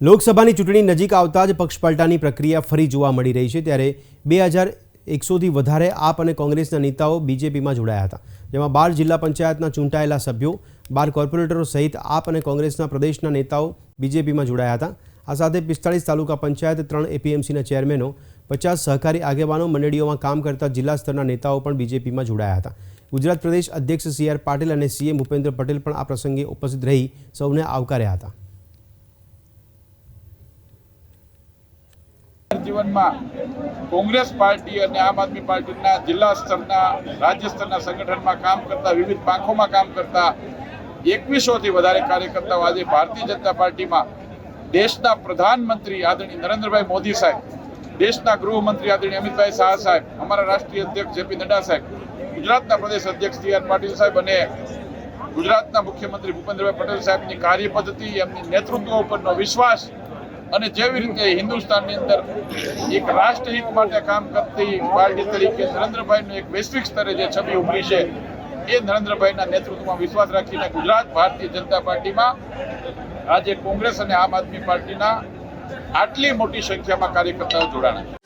લોકસભાની ચૂંટણી નજીક આવતા જ પક્ષપલટાની પ્રક્રિયા ફરી જોવા મળી રહી છે ત્યારે બે હજાર એકસોથી વધારે આપ અને કોંગ્રેસના નેતાઓ બીજેપીમાં જોડાયા હતા, જેમાં બાર જિલ્લા પંચાયતના ચૂંટાયેલા સભ્યો, બાર કોર્પોરેટરો સહિત આપ અને કોંગ્રેસના પ્રદેશના નેતાઓ બીજેપીમાં જોડાયા હતા. આ સાથે પિસ્તાળીસ તાલુકા પંચાયત, ત્રણ એપીએમસીના ચેરમેનો, પચાસ સહકારી આગેવાનો મંડળીઓમાં કામ કરતા જિલ્લા સ્તરના નેતાઓ પણ બીજેપીમાં જોડાયા હતા. ગુજરાત પ્રદેશ અધ્યક્ષ સી આર પાટીલ અને સીએમ ભૂપેન્દ્ર પટેલ પણ આ પ્રસંગે ઉપસ્થિત રહી સૌને આવકાર્યા હતા. જીવનમાં કોંગ્રેસ પાર્ટી અને આમ આદમી પાર્ટીના જિલ્લા સ્તરના, રાજ્ય સ્તરના સંગઠનમાં કામ કરતા, વિવિધ પાંખોમાં કામ કરતા, એકવીસોથી વધારે કાર્યકર્તાઓ આજે ભારતીય જનતા પાર્ટીમાં દેશના પ્રધાનમંત્રી આદરણીય નરેન્દ્રભાઈ મોદી સાહેબ, દેશના ગૃહમંત્રી આદરણીય અમિતભાઈ શાહ સાહેબ, અમારા રાષ્ટ્રીય અધ્યક્ષ જેપી નડ્ડા સાહેબ, ગુજરાતના પ્રદેશ અધ્યક્ષ સી આર પાટીલ સાહેબ અને ગુજરાતના મુખ્યમંત્રી ભૂપેન્દ્રભાઈ પટેલ સાહેબની કાર્ય પદ્ધતિ એમની નેતૃત્વ ઉપરનો વિશ્વાસ અને જેવી રીતે હિન્દુસ્તાનની અંદર એક રાષ્ટ્રહિત માટે કામ કરતી પાર્ટી તરીકે નરેન્દ્રભાઈનું એક વૈશ્વિક સ્તરે જે છબી ઉભરી છે, એ નરેન્દ્રભાઈના નેતૃત્વમાં વિશ્વાસ રાખીને ગુજરાત ભારતીય જનતા પાર્ટીમાં આજે કોંગ્રેસ અને આમ આદમી પાર્ટીના આટલી મોટી સંખ્યામાં કાર્યકર્તાઓ જોડાણા છે.